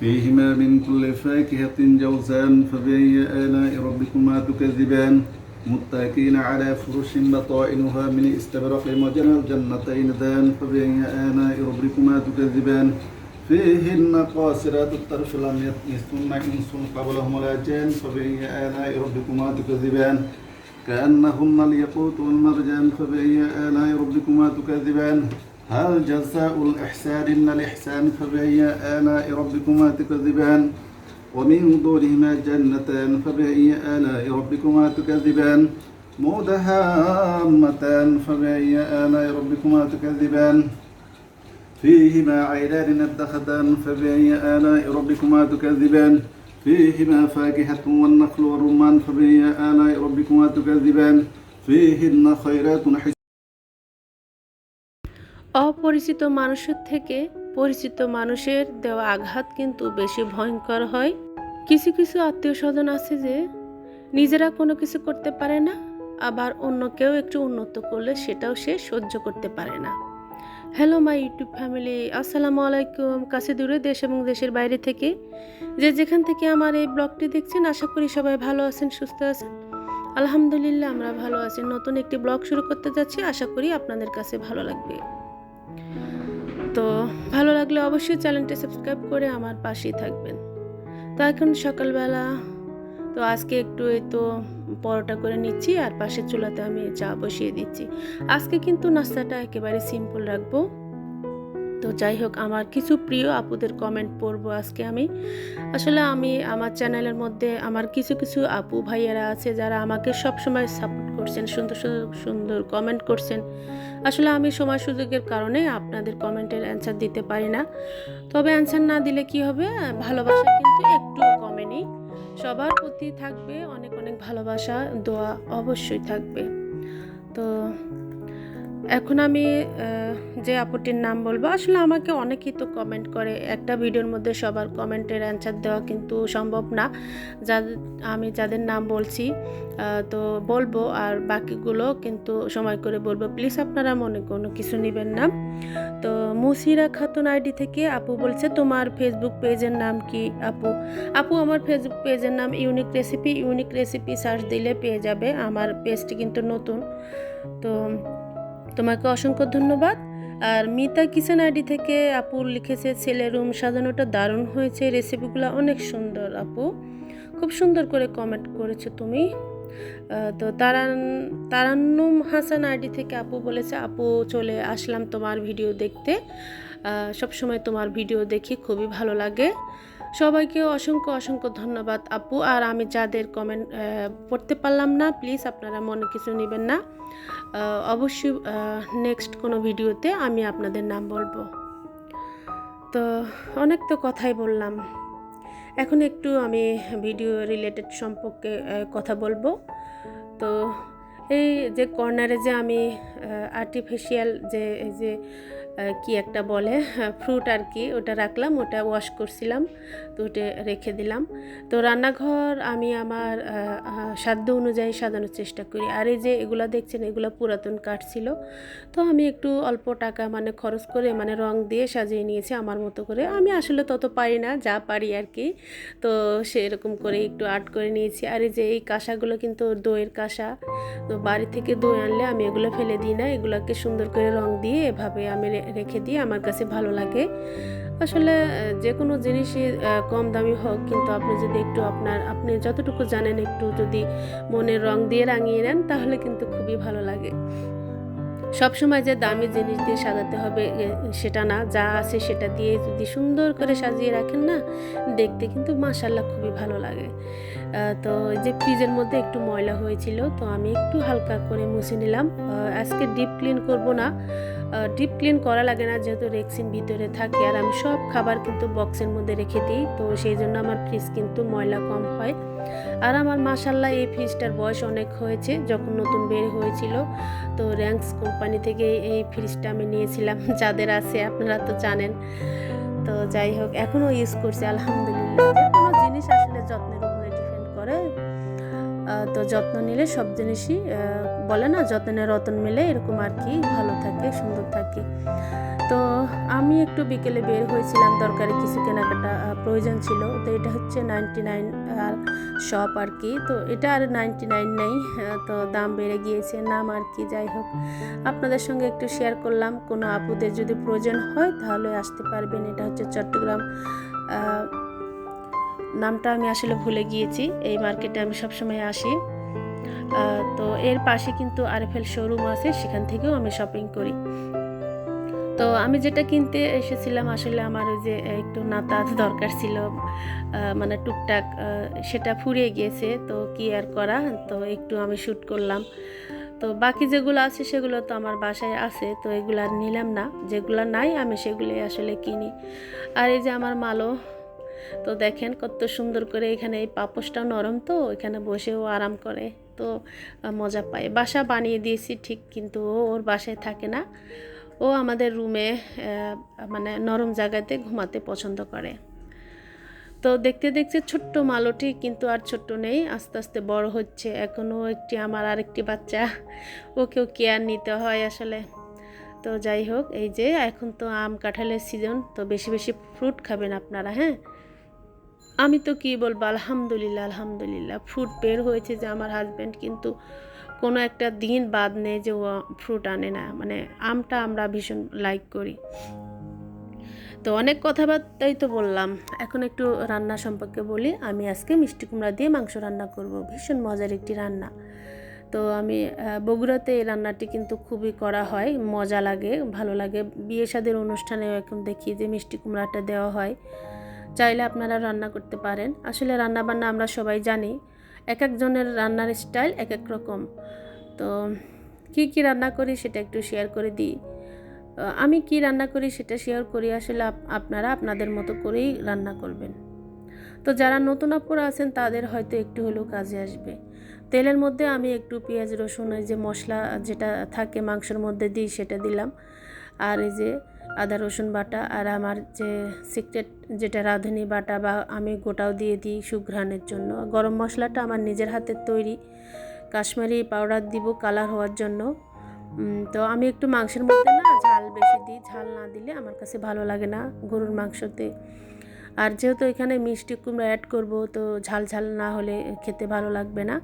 فيهما من كل فاكهة جوزان فبأي آلاء ربكما تكذبان؟ متكئين على فرش بطائنها من استبرق وجنى الجنتين دان فبأي آلاء ربكما تكذبان؟ فيهن قاصرات الطرف لم يطمثن إنس قبلهم ولا جان فبأي آلاء ربكما تكذبان؟ كأنهن الياقوت والمرجان فبأي آلاء ربكما تكذبان؟ هل جزاء الإحسان إلا الإحسان فبأي آلاء ربكما تكذبان؟ ومن دونهما جنتان فبأي آلاء ربكما تكذبان؟ مدهامتان فبأي آلاء ربكما تكذبان؟ فيهما عينان نتخذان فبأي آلاء ربكما تكذبان؟ فيهما فاكهة والنخل والرمان فبأي آلاء ربكما تكذبان؟ فيهن خيرات অপরিচিত মানুষের থেকে পরিচিত মানুষের দেওয়া আঘাত কিন্তু বেশি ভয়ঙ্কর হয়। কিছু কিছু আত্মীয় স্বজন আছে যে নিজেরা কোনো কিছু করতে পারে না, আবার অন্য কেউ একটু উন্নত করলে সেটাও সে সহ্য করতে পারে না। হ্যালো মাই ইউটিউব ফ্যামিলি আসসালামু আলাইকুম। কাছে দূরে দেশ এবং দেশের বাইরে থেকে যে যেখান থেকে আমার এই ব্লগটি দেখছেন, আশা করি সবাই ভালো আছেন, সুস্থ আছেন। আলহামদুলিল্লাহ, আমরা ভালো আছি। নতুন একটি ব্লগ শুরু করতে যাচ্ছি। আশা করি আপনাদের কাছে ভালো লাগবে। তো ভালো লাগলে অবশ্যই চ্যানেলটি সাবস্ক্রাইব করে আমার পাশেই থাকবেন। তো এখন সকালবেলা, তো আজকে একটু এই তো পরোটা করে নিচ্ছি আর পাশের চুলাতে আমি চা বসিয়ে দিচ্ছি। আজকে কিন্তু নাস্তাটা একেবারে সিম্পল রাখব। তো যাই হোক, আমার কিছু প্রিয় আপুদের কমেন্ট পড়ব আজকে আমি। আসলে আমি আমার চ্যানেলের মধ্যে আমার কিছু কিছু আপু ভাইয়েরা আছে যারা আমাকে সব সময় সাপোর্ট করছেন, সুন্দর সুন্দর সুন্দর কমেন্ট করছেন। আসলে আমি সময় সুযোগের কারণে আপনাদের কমেন্টের অ্যান্সার দিতে পারি না। তবে অ্যান্সার না দিলে কি হবে? ভালোবাসা কিন্তু একটু কমেনি। সবার প্রতি থাকবে অনেক অনেক ভালোবাসা, দোয়া অবশ্যই থাকবে। তো এখন আমি যে আপুটির নাম বলব, আসলে আমাকে অনেকেই তো কমেন্ট করে, একটা ভিডিওর মধ্যে সবার কমেন্টের অ্যান্সার দেওয়া কিন্তু সম্ভব না। যাদের আমি যাদের নাম বলছি তো বলব, আর বাকিগুলো কিন্তু সময় করে বলব। প্লিজ আপনারা মনে কোনো কিছু নেবেন না। তো মুসিরা খাতুন আইডি থেকে আপু বলছে, তোমার ফেসবুক পেজের নাম কি, আপু? আপু, আমার ফেসবুক পেজের নাম unique recipe unique recipe search দিলে পেয়ে যাবে। আমার পেজটি কিন্তু নতুন। তো তোমাকে অসংখ্য ধন্যবাদ। আর মিতা কিচেন আইডি থেকে আপু লিখেছে, ছেলে রুম সাজানোটা দারুণ হয়েছে রেসিপিগুলো অনেক সুন্দর আপু। খুব সুন্দর করে কমেন্ট করেছ তুমি। তো তারান, তারান্নুম হাসান আইডি থেকে আপু বলেছে, আপু চলে আসলাম তোমার ভিডিও দেখতে। সব সময় তোমার ভিডিও দেখি, খুবই ভালো লাগে। সবাইকে অসংখ্য অসংখ্য ধন্যবাদ আপু। আর আমি যাদের কমেন্ট পড়তে পারলাম না প্লিজ আপনারা মনে কিছু নেবেন না। অবশ্যই নেক্সট কোনো ভিডিওতে আমি আপনাদের নাম বলব। তো অনেক তো কথাই বললাম। এখন একটু আমি ভিডিও রিলেটেড সম্পর্কে কথা বলব। তো এই যে কর্নারে যে আমি আর্টিফিশিয়াল যে, এই যে কি একটা বলে, ফ্রুট আর কি, ওটা রাখলাম, ওটা ওয়াশ করছিলাম, তো ওটা রেখে দিলাম। তো রান্নাঘর আমি আমার সাধ্য অনুযায়ী সাজানোর চেষ্টা করি। আর এই যে এগুলো দেখছেন, এগুলো পুরাতন কাঠ ছিল, তো আমি একটু অল্প টাকা মানে খরচ করে মানে রং দিয়ে সাজিয়ে নিয়েছি আমার মতো করে। আমি আসলে তত পারি না, যা পারি আর কি, তো সেরকম করে একটু আর্ট করে নিয়েছি। আর এই যে এই কাঁসাগুলো কিন্তু দইয়ের কাঁসা, তো বাড়ি থেকে দই আনলে আমি এগুলো ফেলে দিই না, এগুলোকে সুন্দর করে রং দিয়ে এভাবে আমি রেখে দিই আমার কাছে ভালো লাগে। আসলে যে কোনো জিনিসই কম দামি হোক, কিন্তু আপনি যদি একটু আপনার, আপনি যতটুকু জানেন একটু যদি মনের রং দিয়ে রাঙিয়ে নেন, তাহলে কিন্তু খুবই ভালো লাগে। সবসময় যে দামি জিনিস দিয়ে সাজাতে হবে সেটা না। যা আছে সেটা দিয়ে যদি সুন্দর করে সাজিয়ে রাখেন না, দেখতে কিন্তু মাসাল্লাহ খুবই ভালো লাগে। তো যে ফ্রিজের মধ্যে একটু ময়লা হয়েছিল, তো আমি একটু হালকা করে মুছে নিলাম। আজকে ডিপ ক্লিন করব না। ডিপ ক্লিন করা লাগে না, যেহেতু রেক্সিন ভিতরে থাকে। আর আমি সব খাবার কিন্তু বক্সের মধ্যে রেখে দিই, তো সেই জন্য আমার ফ্রিজ কিন্তু ময়লা কম হয়। আর আমার মাসাল্লাহ এই ফ্রিজটার বয়স অনেক হয়েছে, যখন নতুন বের হয়েছিল। তো র্যাঙ্কস কোম্পানি থেকে এই ফ্রিজটা আমি নিয়েছিলাম, যাদের আছে আপনারা তো জানেন। তো যাই হোক এখনও ইউজ করছি, আলহামদুলিল্লাহ। যে কোনো জিনিস আসলে যত্নের উপরে ডিপেন্ড করে। তো যত্ন নিলে সব জিনিসই বলে না যত্নে রতন মিলে এরকম আর কি, ভালো থাকে, সুন্দর থাকে। তো আমি একটু বিকেলে বের হয়েছিলাম দরকারি কিছু কেনাকাটা প্রয়োজন ছিল। তো এটা হচ্ছে নাইনটি নাইন আর শপ আর কি। তো এটা আর নাইনটি নাইন নেই তো দাম বেড়ে গিয়েছে, নাম আর কি, যাই হোক। আপনাদের সঙ্গে একটু শেয়ার করলাম। কোনো আপুদের যদি প্রয়োজন হয়, তাহলে আসতে পারবেন। এটা হচ্ছে চট্টগ্রাম নামটা আমি আসলে ভুলে গিয়েছি। এই মার্কেটে আমি সবসময় আসি। তো এর পাশে কিন্তু আরএফএল শোরুম আছে, সেখান থেকেও আমি শপিং করি। তো আমি যেটা কিনতে এসেছিলাম আসলে আমার ওই যে একটু নাতা দরকার ছিল। মানে টুকটাক সেটা ফুরিয়ে গিয়েছে, তো কি আর করা? তো একটু আমি শ্যুট করলাম। তো বাকি যেগুলো আছে সেগুলো তো আমার বাসায় আছে, তো এগুলো আর নিলাম না। যেগুলো নাই আমি সেগুলো আসলে কিনি। আর এই যে আমার মালো তো দেখেন কত সুন্দর করে এখানে এই পাপোশটাও নরম তো, এখানে বসেও আরাম করে। তো মজা পায়। বাসা বানিয়ে দিয়েছি ঠিক, কিন্তু ওর বাসায় থাকে না। ও আমাদের রুমে মানে নরম জায়গাতে ঘুমাতে পছন্দ করে। তো দেখতে দেখতে ছোট্ট মালোটি কিন্তু আর ছোট্ট নেই, আস্তে আস্তে বড় হচ্ছে। এখনও একটি আমার আরেকটি বাচ্চা, ওকেও কেয়ার নিতে হয় আসলে। তো যাই হোক, এই যে এখন তো আম কাঁঠালের সিজন তো বেশি বেশি ফ্রুট খাবেন আপনারা হ্যাঁ? আমি তো কি বলব, আলহামদুলিল্লাহ আলহামদুলিল্লাহ ফ্রুট বের হয়েছে যে আমার হাজব্যান্ড কিন্তু কোনো একটা দিন বাদ নেই যে ও ফ্রুট আনে না। মানে আমটা আমরা ভীষণ লাইক করি। তো অনেক কথাবার্তাই তো বললাম। এখন একটু রান্না সম্পর্কে বলি। আমি আজকে মিষ্টি কুমড়া দিয়ে মাংস রান্না করব। ভীষণ মজার একটি রান্না। তো আমি বগুড়াতে এই রান্নাটি কিন্তু খুবই করা হয়। মজা লাগে, ভালো লাগে। বিয়ে সাদের অনুষ্ঠানেও এখন দেখি যে মিষ্টি কুমড়াটা দেওয়া হয়। চাইলে আপনারা রান্না করতে পারেন। আসলে রান্না বান্না আমরা সবাই জানি। এক একজনের রান্নার স্টাইল এক এক রকম। তো কি কি রান্না করি সেটা একটু শেয়ার করে দিই। আমি কি রান্না করি সেটা শেয়ার করি আসলে আপনারা আপনাদের মতো করেই রান্না করবেন। তো যারা নতুন আপুরা আছেন তাদের হয়তো একটু হলেও কাজে আসবে। তেলের মধ্যে আমি একটু পেঁয়াজ, রসুন যে মশলা যেটা থাকে মাংসের মধ্যে দিই সেটা দিলাম। আর এই যে আদা, রসুন বাটা আর আমার যে সিক্রেট যেটা রাঁধুনি বাটা বা আমি গোটাও দিয়ে দিই সুঘ্রাণের জন্য। গরম মশলাটা আমার নিজের হাতের তৈরি। কাশ্মীরি পাউডার দিব কালার হওয়ার জন্য। তো আমি একটু মাংসের মধ্যে না ঝাল বেশি দিই। ঝাল না দিলে আমার কাছে ভালো লাগে না গরুর মাংসতে। আর যেহেতু এখানে মিষ্টি কুমড়া অ্যাড করব, তো ঝাল ঝাল না হলে খেতে ভালো লাগবে না।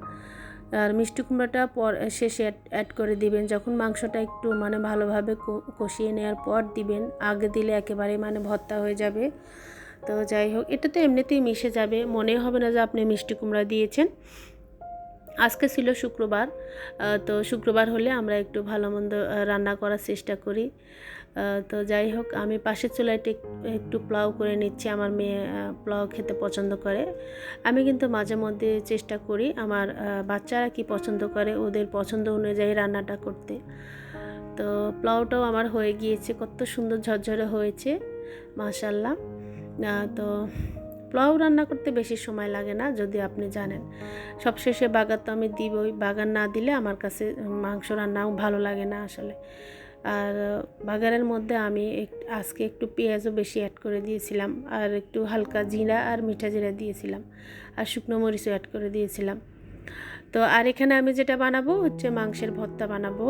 আর মিষ্টি কুমড়াটা পর শেষে অ্যাড করে দিবেন। যখন মাংসটা একটু মানে ভালোভাবে কষিয়ে নেওয়ার পর দিবেন, আগে দিলে একেবারে মানে ভর্তা হয়ে যাবে। তো যাই হোক, এটা তো এমনিতেই মিশে যাবে। মনে হবে না যে আপনি মিষ্টি কুমড়া দিয়েছেন। আজকে ছিল শুক্রবার তো শুক্রবার হলে আমরা একটু ভালো মন্দ রান্না করার চেষ্টা করি। তো যাই হোক, আমি পাশের চুলাইতে একটু পোলাও করে নিচ্ছি, আমার মেয়ে পোলাও খেতে পছন্দ করে। আমি কিন্তু মাঝে মধ্যে চেষ্টা করি আমার বাচ্চারা কি পছন্দ করে, ওদের পছন্দ অনুযায়ী রান্নাটা করতে। তো পোলাওটাও আমার হয়ে গিয়েছে, কত সুন্দর ঝরঝরে হয়েছে মাশাল্লাহ তো পোলাও রান্না করতে বেশি সময় লাগে না, যদি আপনি জানেন। সবশেষে বাগার তো আমি দিবই। বাগার না দিলে আমার কাছে মাংস রান্নাও ভালো লাগে না আসলে। আর বাগারের মধ্যে আমি আজকে একটু পেঁয়াজও বেশি অ্যাড করে দিয়েছিলাম। আর একটু হালকা জিরা আর মিঠা জিরা দিয়েছিলাম। আর শুকনো মরিচও অ্যাড করে দিয়েছিলাম। তো আর এখানে আমি যেটা বানাবো হচ্ছে মাংসের ভর্তা বানাবো।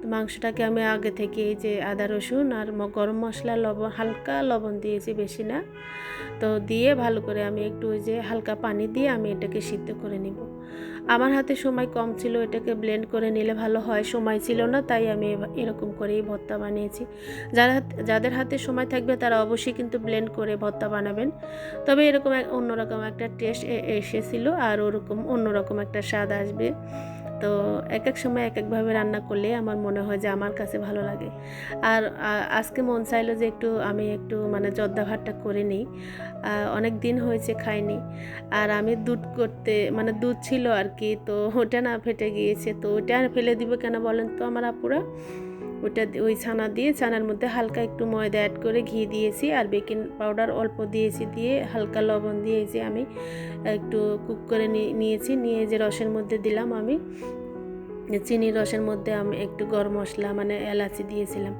তো মাংসটাকে আমি আগে থেকে এই যে আদা রসুন আর গরম মশলা, লবণ, হালকা লবণ দিয়েছি বেশি না। তো দিয়ে ভালো করে আমি একটু ওই যে হালকা পানি দিয়ে আমি এটাকে সিদ্ধ করে নিব। আমার হাতে সময় কম ছিল, এটাকে ব্লেন্ড করে নিলে ভালো হয়। সময় ছিল না, তাই আমি এরকম করেই ভর্তা বানিয়েছি। যারা যাদের হাতে সময় থাকবে তারা অবশ্যই কিন্তু ব্লেন্ড করে ভর্তা বানাবেন। তবে এরকম অন্যরকম একটা টেস্ট এসেছিল আর ওরকম অন্যরকম একটা স্বাদ আসবে। তো এক এক সময় এক একভাবে রান্না করলে আমার মনে হয় যে আমার কাছে ভালো লাগে। আর আজকে মন চাইলো যে একটু আমি একটু মানে জর্দা ভাতটা করে নিই। অনেক দিন হয়েছে খাইনি। আর আমি দুধ করতে মানে দুধ ছিল আর কি, তো ওটা না ফেটে গিয়েছে। তো ওটা ফেলে দিব কেন বলেন তো আমার আপুরা? ওটা ওই ছানা দিয়ে ছানার মধ্যে হালকা একটু ময়দা অ্যাড করে ঘি দিয়েছি আর বেকিং পাউডার অল্প দিয়েছি দিয়ে হালকা লবণ দিয়েছি আমি। একটু কুক করে নিয়েছি, নিয়ে যে রসের মধ্যে দিলাম আমি। চিনির রসের মধ্যে আমি একটু গরম মশলা মানে এলাচি দিয়েছিলাম।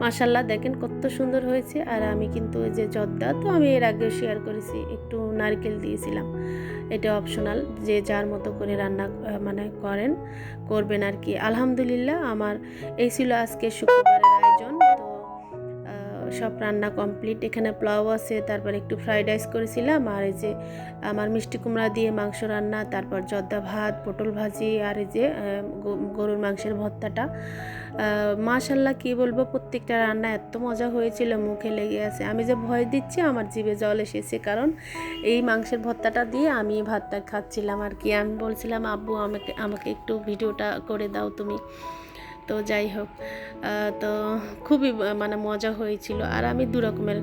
মাসাল্লাহ দেখেন কত সুন্দর হয়েছে। আর আমি কিন্তু ওই যে জর্দা, তো আমি এর আগেও শেয়ার করেছি, একটু নারকেল দিয়েছিলাম। এটা অপশনাল যে যার মতো করে রান্না মানে করেন, করবেন আর কি। আলহামদুলিল্লাহ, আমার এই ছিল আজকে শুক্রবারের সব রান্না কমপ্লিট। এখানে পোলাও আছে, তারপর একটু ফ্রাইড রাইস করেছিলাম, আর এই যে আমার মিষ্টি কুমড়া দিয়ে মাংস রান্না, তারপর জর্দা ভাত, পটল ভাজি, আর এই যে গরুর মাংসের ভর্তাটা। মাশাল্লাহ কি বলব, প্রত্যেকটা রান্না এত মজা হয়েছিল, মুখে লেগে আছে। আমি যে ভয় দিচ্ছি, আমার জিভে জল এসেছে, কারণ এই মাংসের ভর্তাটা দিয়ে আমি ভাতটা খাচ্ছিলাম আর কি। আমি বলছিলাম, আব্বু, আমাকে আমাকে একটু ভিডিওটা করে দাও তুমি। তো যাই হোক তো খুবই মানে মজা হয়েছিল। আর আমি দু রকমের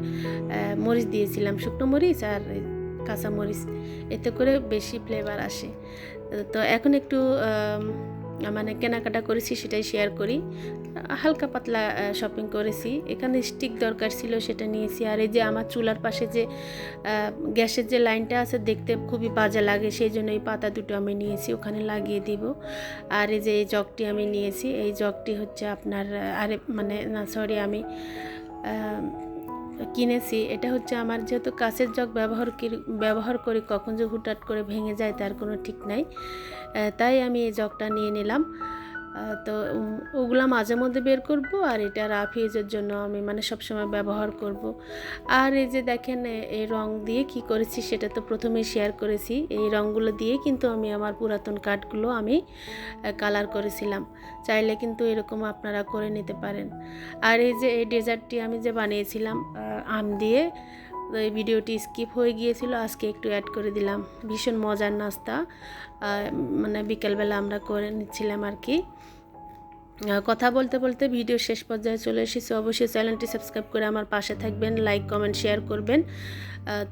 মরিচ দিয়েছিলাম, শুকনো মরিচ আর কাঁচা মরিচ। এতে করে বেশি ফ্লেভার আসে। তো এখন একটু মানে কেনাকাটা করেছি সেটাই শেয়ার করি। হালকা পাতলা শপিং করেছি। এখানে স্টিক দরকার ছিল সেটা নিয়েছি। আর এই যে আমার চুলার পাশে যে গ্যাসের যে লাইনটা আছে দেখতে খুবই বাজে লাগে, সেই জন্য এই পাতা দুটো আমি নিয়েছি, ওখানে লাগিয়ে দিব। আর এই যে এই জগটি আমি নিয়েছি, এই জগটি হচ্ছে আপনার আরে মানে না সরি আমি কিনেছি, এটা হচ্ছে আমার যেহেতু কাছের জগ ব্যবহার ব্যবহার করি, কখন যে হুটহাট করে ভেঙে যায় তার কোনো ঠিক নাই। তাই আমি এই জগটা নিয়ে নিলাম। তো ওগুলা মাঝে মধ্যে বের করব আর এটা রাফ ইউজের জন্য আমি মানে সবসময় ব্যবহার করব। আর এই যে দেখেন এই রং দিয়ে কি করেছি সেটা তো প্রথমেই শেয়ার করেছি। এই রঙগুলো দিয়ে কিন্তু আমি আমার পুরাতন কাঠগুলো আমি কালার করেছিলাম। চাইলে কিন্তু এরকম আপনারা করে নিতে পারেন। আর এই যে এই ডেজার্টটি আমি যে বানিয়েছিলাম আম দিয়ে এই ভিডিওটি স্কিপ হয়ে গিয়েছিল, আজকে একটু অ্যাড করে দিলাম। ভীষণ মজার নাস্তা মানে বিকেলবেলা আমরা করে নিচ্ছিলাম আর কি। কথা বলতে বলতে ভিডিও শেষ পর্যায়ে চলে এসেছি। অবশ্যই চ্যানেলটি সাবস্ক্রাইব করে আমার পাশে থাকবেন, লাইক, কমেন্ট, শেয়ার করবেন।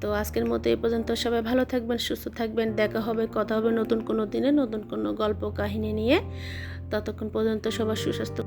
তো আজকের মতো এই পর্যন্ত সবাই ভালো থাকবেন, সুস্থ থাকবেন। দেখা হবে, কথা হবে নতুন কোনো দিনে, নতুন কোনো গল্প, কাহিনী নিয়ে। ততক্ষণ পর্যন্ত সবার সুস্বাস্থ্য।